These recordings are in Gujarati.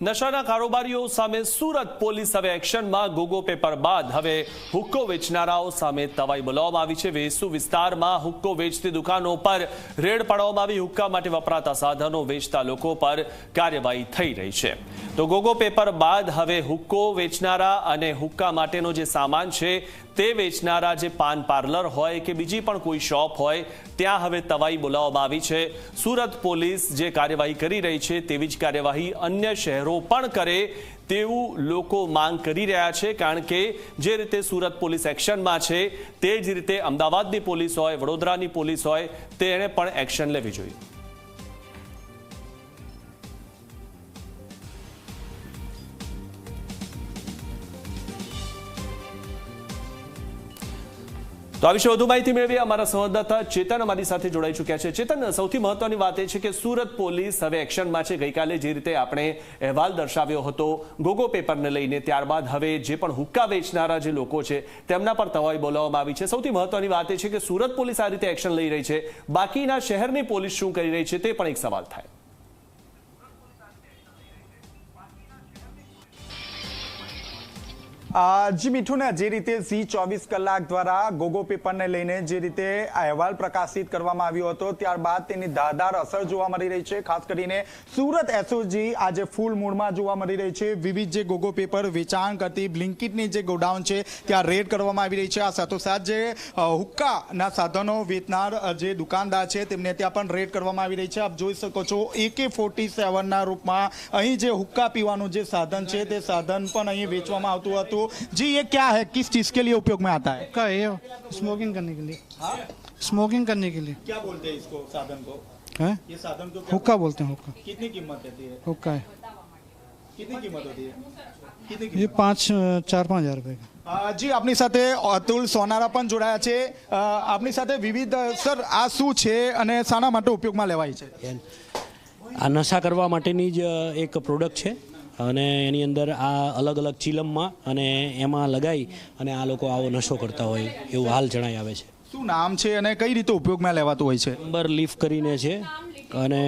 નશાના કારોબારીઓ સામે સુરત પોલીસ હવે એક્શનમાં ગોગો પેપર બાદ. હવે હુક્કો વેચનારાઓ સામે તવાઈ બોલાવવામાં આવી છે. વેસુ વિસ્તારમાં હુક્કો વેચતી દુકાનો પર રેડ પાડવામાં આવી. હુક્કા માટે વપરાતા સાધનો વેચતા લોકો પર કાર્યવાહી થઈ રહી છે. તો ગોગો પેપર બાદ હવે હુક્કો વેચનારા અને હુક્કા માટેનો જે સામાન છે તે વેચનારા જે પાન પાર્લર હોય કે બીજી પણ કોઈ શોપ હોય, ત્યાં હવે તવાઈ બોલાવવામાં આવી છે. સુરત પોલીસ જે કાર્યવાહી કરી રહી છે તેવી જ કાર્યવાહી અન્ય શહેરો પણ કરે તેવું લોકો માંગ કરી રહ્યા છે. કારણ કે જે રીતે સુરત પોલીસ એક્શનમાં છે, તે જ રીતે અમદાવાદની પોલીસ હોય, વડોદરાની પોલીસ હોય, તેણે પણ એક્શન લેવી જોઈએ. તો આ વિશે વધુ માહિતી મેળવીએ. અમારા સંવાદદાતા ચેતન અમારી સાથે જોડાઈ ચૂક્યા છે. ચેતન, સૌથી મહત્વની વાત એ છે કે સુરત પોલીસ હવે એક્શનમાં છે. ગઈકાલે જે રીતે આપણે અહેવાલ દર્શાવ્યો હતો ગોગો પેપરને લઈને, ત્યારબાદ હવે જે પણ હુક્કા વેચનારા જે લોકો છે, તેમના પર તવાઈ બોલાવવામાં આવી છે. સૌથી મહત્વની વાત એ છે કે સુરત પોલીસ આ રીતે એક્શન લઈ રહી છે. બાકીના શહેરની પોલીસ શું કરી રહી છે તે પણ એક સવાલ થાય. જી મીઠું ને જે રીતે ઝી ચોવીસ કલાક દ્વારા ગોગો પેપરને લઈને જે રીતે અહેવાલ પ્રકાશિત કરવામાં આવ્યો હતો, ત્યારબાદ તેની ધારદાર અસર જોવા મળી રહી છે. ખાસ કરીને સુરત એસઓજી આજે ફૂલ મૂળમાં જોવા મળી રહી છે. વિવિધ જે ગોગો પેપર વેચાણ કરતી બ્લિંકિટની જે ગોડાઉન છે, ત્યાં રેડ કરવામાં આવી રહી છે. આ સાથોસાથ જે હુક્કાના સાધનો વેચનાર જે દુકાનદાર છે, તેમને ત્યાં પણ રેડ કરવામાં આવી રહી છે. આપ જોઈ શકો છો એકે ફોર્ટી સેવનના રૂપમાં અહીં જે હુક્કા પીવાનું જે સાધન છે, તે સાધન પણ અહીં વેચવામાં આવતું હતું. જી ये क्या है किस चीज के लिए उपयोग में आता है का है स्मोकिंग करने के लिए स्मोकिंग करने के लिए क्या बोलते हैं इसको साधन को है ये साधन को हुक्का बोलते हैं हुक्का कितनी कीमत रहती है हुक्का है कितनी कीमत होती है कितनी ये पाँच चार पाँच हज़ार रुपये का અ, જી આપની સાથે અતુલ સોનારા પણ જોડાયા છે અ, આપની સાથે વિવિધ સર આ શું છે અને શાના માટે ઉપયોગમાં લેવાય છે આ નશા કરવા માટેની જ એક પ્રોડક્ટ છે અને એની અંદર આ અલગ અલગ ચીલમમાં અને એમાં લગાવી અને આ લોકો આવો નશો કરતા હોય એવું હાલ જણાઈ આવે છે. શું નામ છે અને કઈ રીતે ઉપયોગમાં લેવાતું હોય છે? નંબર લીફ કરીને છે અને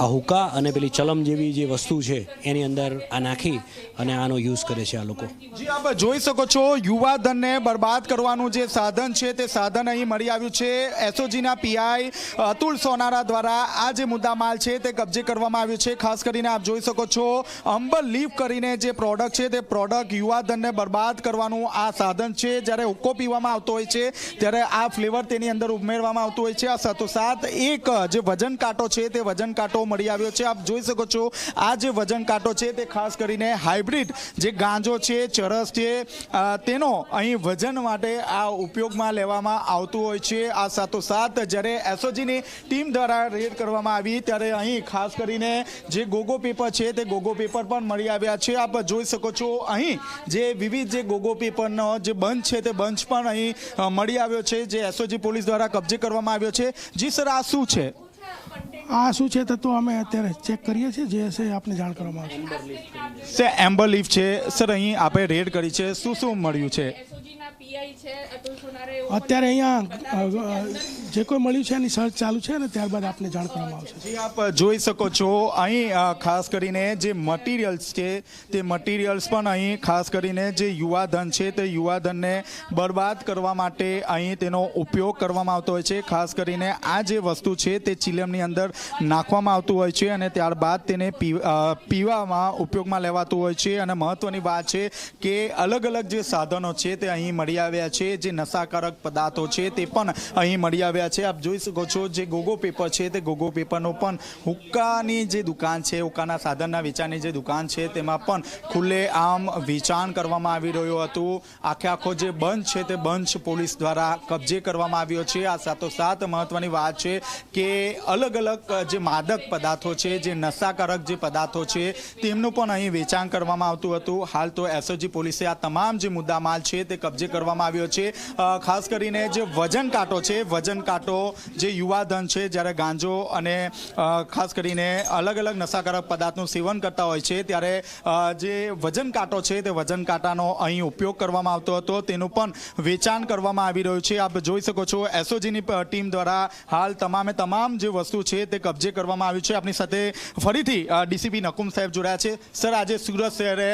આ હુકા અને પેલી ચલમ જેવી જે વસ્તુ છે, એની અંદર આ નાખી અને આનો યુઝ કરે છે આ લોકો. જી, આપ જોઈ શકો છો યુવા ધનને બરબાદ કરવાનું જે સાધન છે, તે સાધન અહીં મળી આવ્યું છે. એસઓજીના પીઆઈ અતુલ સોનારા દ્વારા આ જે મુદ્દામાલ છે, તે કબજે કરવામાં આવ્યું છે. ખાસ કરીને આપ જોઈ શકો છો અંબર લીફ કરીને જે પ્રોડક્ટ છે, તે પ્રોડક્ટ યુવા ધનને બરબાદ કરવાનું આ સાધન છે. જ્યારે હુક્કો પીવામાં આવતો હોય છે, ત્યારે આ ફ્લેવર તેની અંદર ઉમેરવામાં આવતું હોય છે. આ સાથોસાથ એક જે વજન કાંટો છે, તે વજન કાંટો મળી આવ્યો છે. આપ જોઈ શકો છો, આ જે વજન કાંટો છે તે ખાસ કરીને હાઇબ્રિડ જે ગાંજો છે, ચરસ છે તેનો અહીં વજન માટે આ ઉપયોગમાં લેવામાં આવતું હોય છે. આ સાથોસાથ જ્યારે એસઓજીની ટીમ દ્વારા રેડ કરવામાં આવી, ત્યારે અહીં ખાસ કરીને જે ગોગો પેપર છે તે ગોગો પેપર પણ મળી આવ્યા છે. આપ જોઈ શકો છો, અહીં જે વિવિધ જે ગોગો પેપરનો જે બંચ છે તે બંચ પણ અહીં મળી આવ્યો છે, જે એસઓજી પોલીસ દ્વારા કબજે કરવામાં આવ્યો છે. જી સર, આ શું છે? આ શું છે તો અમે અત્યારે ચેક કરીએ છીએ જે હશે આપને જાણ કરવામાં આવશે. સર એમ્બર લીફ છે સર અહીં આપણે રેડ કરી છે. શું શું મળ્યું છે? એસઓજીના પીઆઈ છે અતુલ સોનારે એવું અત્યારે અહીંયા જે કોઈ મળ્યું છે, એની સર્ચ ચાલુ છે અને ત્યારબાદ આપને જાણ કરવામાં આવશે. આપ જોઈ શકો છો, અહીં ખાસ કરીને જે મટીરિયલ્સ છે, તે મટીરિયલ્સ પણ અહીં ખાસ કરીને જે યુવાધન છે, તે યુવાધનને બરબાદ કરવા માટે અહીં તેનો ઉપયોગ કરવામાં આવતો હોય છે. ખાસ કરીને આ જે વસ્તુ છે, તે ચિલમની અંદર નાખવામાં આવતું હોય છે અને ત્યારબાદ તેને પીવામાં, ઉપયોગમાં લેવાતું હોય છે. અને મહત્વની વાત છે કે અલગ અલગ જે સાધનો છે, તે અહીં મળી આવ્યા છે. જે નશાકારક પદાર્થો છે, તે પણ અહીં મળી આવ્યા છે. આપ જોઈ શકો છો જે ગોગો પેપર છે તે ગોગો પેપરનો પણ હુક્કાની જે દુકાન છે, હુક્કાના સાધનના વેચાણની જે દુકાન છે, તેમાં પણ ખુલ્લે આમ વેચાણ કરવામાં આવી રહ્યું હતું. આખે આખો જે બંચ છે તે બંચ પોલીસ દ્વારા કબજે કરવામાં આવ્યો છે. આ સાથોસાથ મહત્વની વાત છે કે અલગ અલગ જે માદક પદાર્થો છે, જે નશાકારક જે પદાર્થો છે, તેમનું પણ અહીં વેચાણ કરવામાં આવતું હતું. હાલ તો એસઓજી પોલીસે આ તમામ જે મુદ્દામાલ છે તે કબજે કરવામાં આવ્યો છે. ખાસ કરીને જે વજન કાંટો છે, વજન કાંટો જે યુવાધન છે, જ્યારે ગાંજો અને ખાસ કરીને અલગ અલગ નશાકારક પદાર્થનું સેવન કરતા હોય છે, ત્યારે જે વજન કાંટો છે, તે વજન કાંટાનો અહીં ઉપયોગ કરવામાં આવતો હતો. તેનું પણ વેચાણ કરવામાં આવી રહ્યું છે. આપ જોઈ શકો છો, એસઓજીની ટીમ દ્વારા હાલ તમામે તમામ જે વસ્તુ છે, તે કબજે કરવામાં આવ્યું છે. આપણી સાથે ફરીથી ડીસીપી નકુમ સાહેબ જોડાયા છે. સર, આજે સુરત શહેરે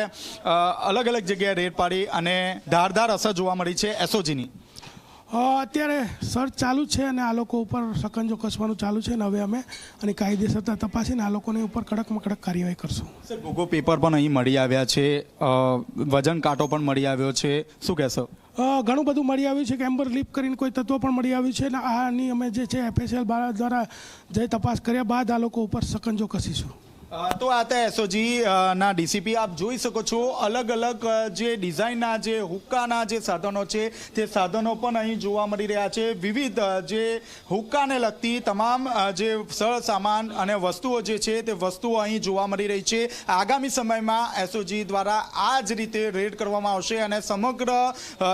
અલગ અલગ જગ્યાએ રેડ પાડી અને ધારધાર અસર જોવા મળી છે એસઓજીની. અત્યારે સર્ચ ચાલુ છે અને આ લોકો ઉપર સકંજો કસવાનું ચાલુ છે ને હવે અમે અને કાયદેસરતા તપાસીને આ લોકોને ઉપર કડકમાં કડક કાર્યવાહી કરશું. સર ગોગો પેપર પણ અહીં મળી આવ્યા છે. વજન કાંટો પણ મળી આવ્યો છે. શું કહેશો? ઘણું બધું મળી આવ્યું છે. કે એમ્બર લીપ કરીને કોઈ તત્વ પણ મળી આવ્યું છે. અને આની અમે જે છે એફએસએલ દ્વારા જે તપાસ કર્યા બાદ આ લોકો ઉપર સકંજો કસીશું. તો આ હતા એસઓજી ના ડીસીપી આપ જોઈ શકો છો. અલગ અલગ જે ડિઝાઇનના જે હુક્કાના જે સાધનો છે, તે સાધનો પણ અહીં જોવા મળી રહ્યા છે. વિવિધ જે હુક્કાને લગતી તમામ જે સરળ સામાન અને વસ્તુઓ જે છે, તે વસ્તુઓ અહીં જોવા મળી રહી છે. આગામી સમયમાં એસઓજી દ્વારા આ જ રીતે રેડ કરવામાં આવશે અને સમગ્ર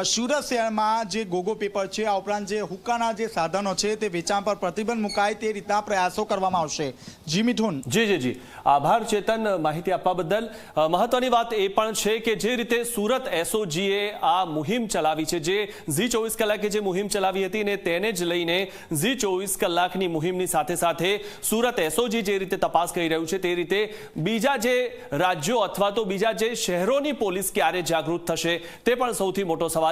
સુરત શહેરમાં જે ગોગો પેપર છે, આ ઉપરાંત જે હુક્કાના જે સાધનો છે, તે વેચાણ પર પ્રતિબંધ મુકાય તે રીતના પ્રયાસો કરવામાં આવશે. જી મિથુન. જી જી જી. આભાર ચેતન માહિતી આપવા બદલ. મહત્વની વાત એ પણ છે કે જે રીતે સુરત એસઓજીએ આ મુહિમ ચલાવી છે, જે ઝી ચોવીસ કલાકે જે મુહિમ ચલાવી હતી ને તેને જ લઈને ઝી ચોવીસ કલાકની મુહિમની સાથે સાથે સુરત એસઓજી જે રીતે તપાસ કરી રહ્યું છે, તે રીતે બીજા જે રાજ્યો અથવા તો બીજા જે શહેરોની પોલીસ ક્યારે જાગૃત થશે, તે પણ સૌથી મોટો સવાલ